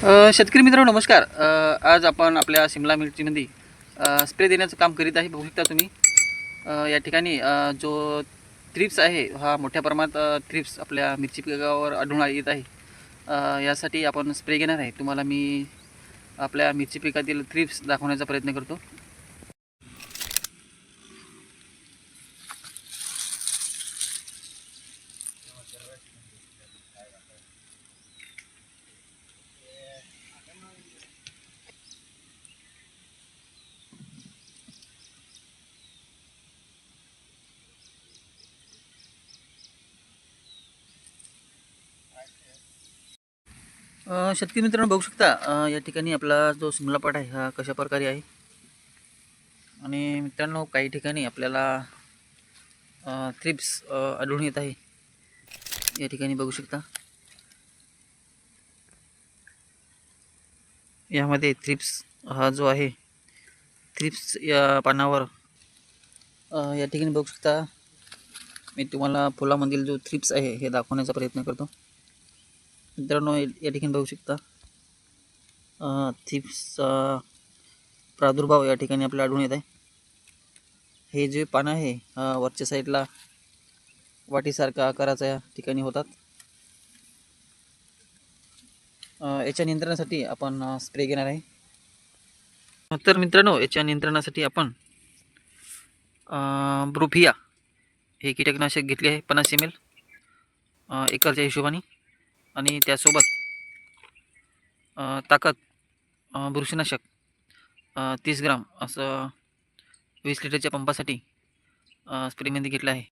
शेतकरी मित्रांनो नमस्कार. आज आपण आपल्या सिमला मिरचीमध्ये स्प्रे देण्याचं काम करीत आहे. बघू शकता तुम्ही. या ठिकाणी जो थ्रिप्स आहे हा मोठ्या प्रमाणात थ्रिप्स आपल्या मिरची पिकावर आढळून येत आहे. यासाठी आपण स्प्रे घेणार आहे. तुम्हाला मी आपल्या मिरची पिकातील थ्रिप्स दाखवण्याचा प्रयत्न करतो. शेतकरी मित्रांनो बघू शकता या ठिकाणी आपला जो सिमला पाट आहे हा कशा प्रकारे आहे? आणि मित्रांनो काही ठिकाणी आपल्याला थ्रिप्स आढळून येत आहे. या ठिकाणी बघू शकता. यामध्ये थ्रिप्स हा जो आहे थ्रिप्स या पानावर या ठिकाणी बघू शकता. मी तुम्हाला फुलामधील जो थ्रिप्स आहे हे दाखवण्याचा प्रयत्न करतो. मित्रांनो या ठिकाणी बघू शकता. थिप्सचा प्रादुर्भाव या ठिकाणी आपल्याला आढळून येत आहे. हे जे पानं आहे वरच्या साईडला वाटीसारखा आकाराचा या ठिकाणी होतात. याच्या नियंत्रणासाठी आपण स्प्रे घेणार आहे. तर मित्रांनो याच्या नियंत्रणासाठी आपण ब्रुफिया हे कीटकनाशक घेतले आहे पन्नास एम एल एकरच्या हिशोबाने. आणि त्यासोबत ताकद बुरशीनाशक तीस ग्राम असं वीस लिटरच्या पंपासाठी स्प्रेमध्ये घेतलं आहे.